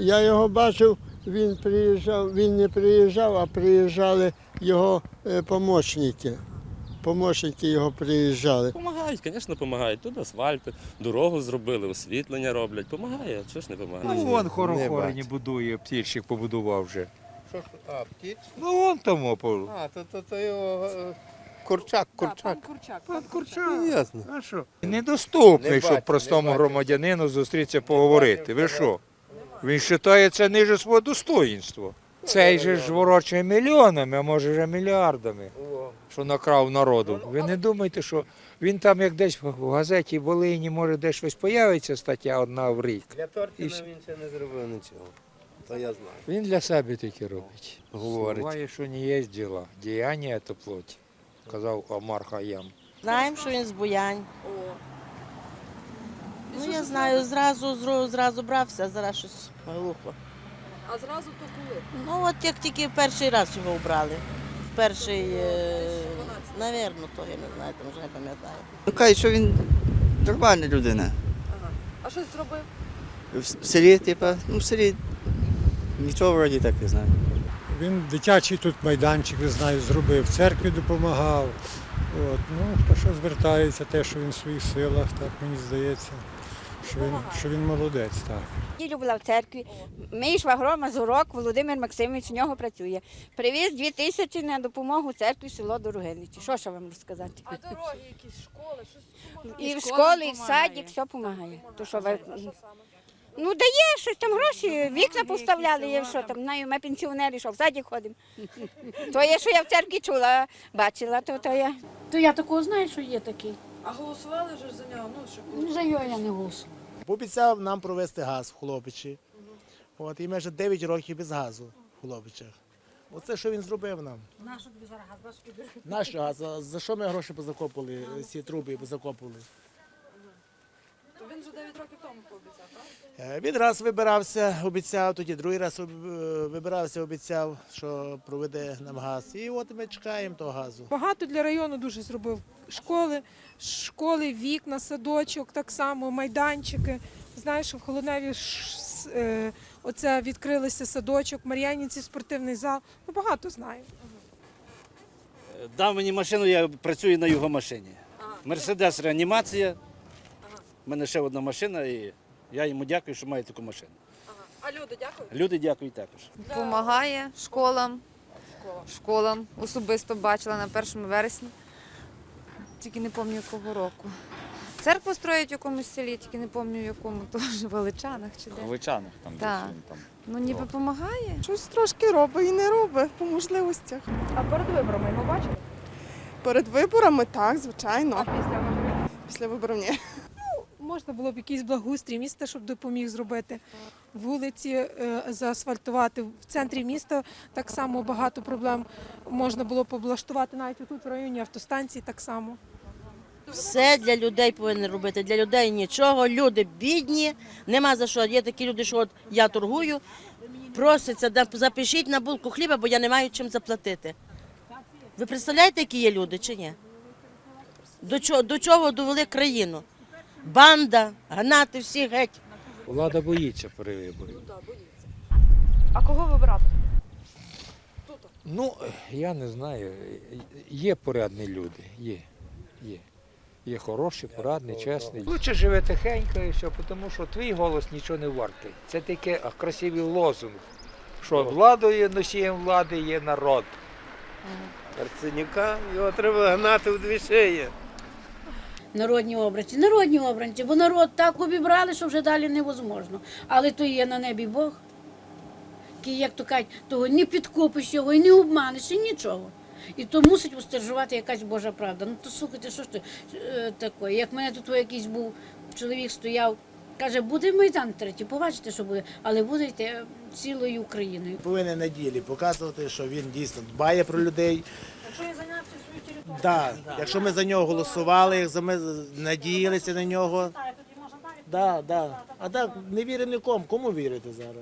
Я його бачив, він приїжджав, він не приїжджав, а приїжджали його е, помічники. Помічники його приїжджали. Помагають, звісно, допомагають. Тут асфальт, дорогу зробили, освітлення роблять. Помагає, чого ж не Ну, вон хорохорині будує, птічник побудував вже. Що ж, а, птіч? Ну, вон тому. по- А, то, то, то його е, Курчак, Курчак. Курчак. Пан Ну, Курчак. ясно. А що? Недоступний, Не щоб простому не бачу. громадянину зустрітися поговорити. Ви що? Він вважає це ниже свого достоїнства. Цей же ж ворочає мільйонами, а може вже мільярдами, що накрав народу. Ви не думайте, що він там, як десь в газеті Волині, може десь щось появиться стаття одна в рік. Для все. він ще не зробив нічого. То я знаю. Він для себе тільки робить. Говорить. Буває, що не є діла. Діяння це плоть, казав Омар Хаям. Знаємо, що він з Буянь. Ну, я знаю, зразу, зро- зразу брався, а зараз щось глухо. А зразу то коли? Ну, от як тільки перший раз його обрали. В перший, е, навірно, то я не знаю, там вже не пам'ятаю. Ну, кажуть, що він нормальна людина. Ага. А щось зробив? В с- в селі, типа, ну в селі нічого вроді так не знаю. Він дитячий тут майданчик, не знаю, зробив, в церкві допомагав. От, ну, хто що звертається, те, що він в своїх силах, так мені здається, що він, що він молодець, так. Неділю була в церкві. Мій швагро Мазурок Володимир Максимович в нього працює. Привіз дві тисячі на допомогу церкві село Дорогиничі. Що ще вам розказати? А дороги, якісь школи, щось І в школі, і в садик, все допомагає. То що ви... Ну дає щось там гроші, вікна поставляли, є що там, знаю, ми пенсіонери, що в садик ходимо. То є, що я в церкві чула, бачила, то, то я. То я такого знаю, що є такий. А голосували ж за нього, ну що Ну, За його я не голосую. Пообіцяв нам провести газ в Хлопичі. От, і ми вже 9 років без газу в Хлопичах. Оце що він зробив нам. Зараз газ? Наш газ, за що ми гроші позакопали, ці труби позакопали? Він вже 9 років тому пообіцяв, так? Е, Він раз вибирався, обіцяв, тоді другий раз е, вибирався, обіцяв, що проведе нам газ. І от ми чекаємо того газу. Багато для району дуже зробив. Школи, школи, вікна, садочок, так само, майданчики. Знаєш, що в Холодневі с- е, оце відкрилися садочок, в Мар'янівці спортивний зал. Ну, багато знаю. Дав мені машину, я працюю на його машині. Мерседес реанімація. У мене ще одна машина, і я йому дякую, що має таку машину. Ага. А люди, дякую. Люди дякують також. Допомагає школам. Школам особисто бачила на 1 вересня. Тільки не пам'ятаю якого року. Церкву строять в якомусь селі, тільки не пам'ятаю в якому, теж в Величанах чи де. Величанах там, Так. там. Ну ніби допомагає. Щось трошки робить і не робить по можливостях. А перед виборами його бачили? Перед виборами так, звичайно. А після виборів? Після виборів ні. Можна було б якийсь благоустрій міста, щоб допоміг зробити. Вулиці е, заасфальтувати. В центрі міста так само багато проблем можна було б облаштувати навіть тут в районі автостанції так само. Все для людей повинні робити. Для людей нічого. Люди бідні, нема за що. Є такі люди, що от я торгую, просяться, «Да, запишіть на булку хліба, бо я не маю чим заплатити. Ви представляєте, які є люди чи ні? До чого, до чого довели країну? Банда, гнати всіх геть. Влада боїться перевиборів. А кого вибирати? Ну, я не знаю. Є порядні люди, є. Є. Є хороші, порадні, чесні. Лучше живе тихенько і все, тому що твій голос нічого не вартий. Це таке красивий лозунг. Що владою носієм влади є народ. Арсенюка, його треба гнати в дві шиї. Народні обранці, народні обранці, бо народ так обібрали, що вже далі невозможно. Але то є на небі Бог. який, Як то кажуть, того не підкупиш його і не обманеш, і нічого. І то мусить устержувати якась Божа правда. Ну то слухайте, що ж ти е, таке? Як в мене тут якийсь був чоловік стояв, каже, буде Майдан третій, побачите, що буде, але будете цілою Україною. Повинен на ділі показувати, що він дійсно дбає про людей. Якщо я Да, якщо ми за нього голосували, якщо ми надіялися на нього. Да, да. А так не віримо нікому. Кому вірити зараз?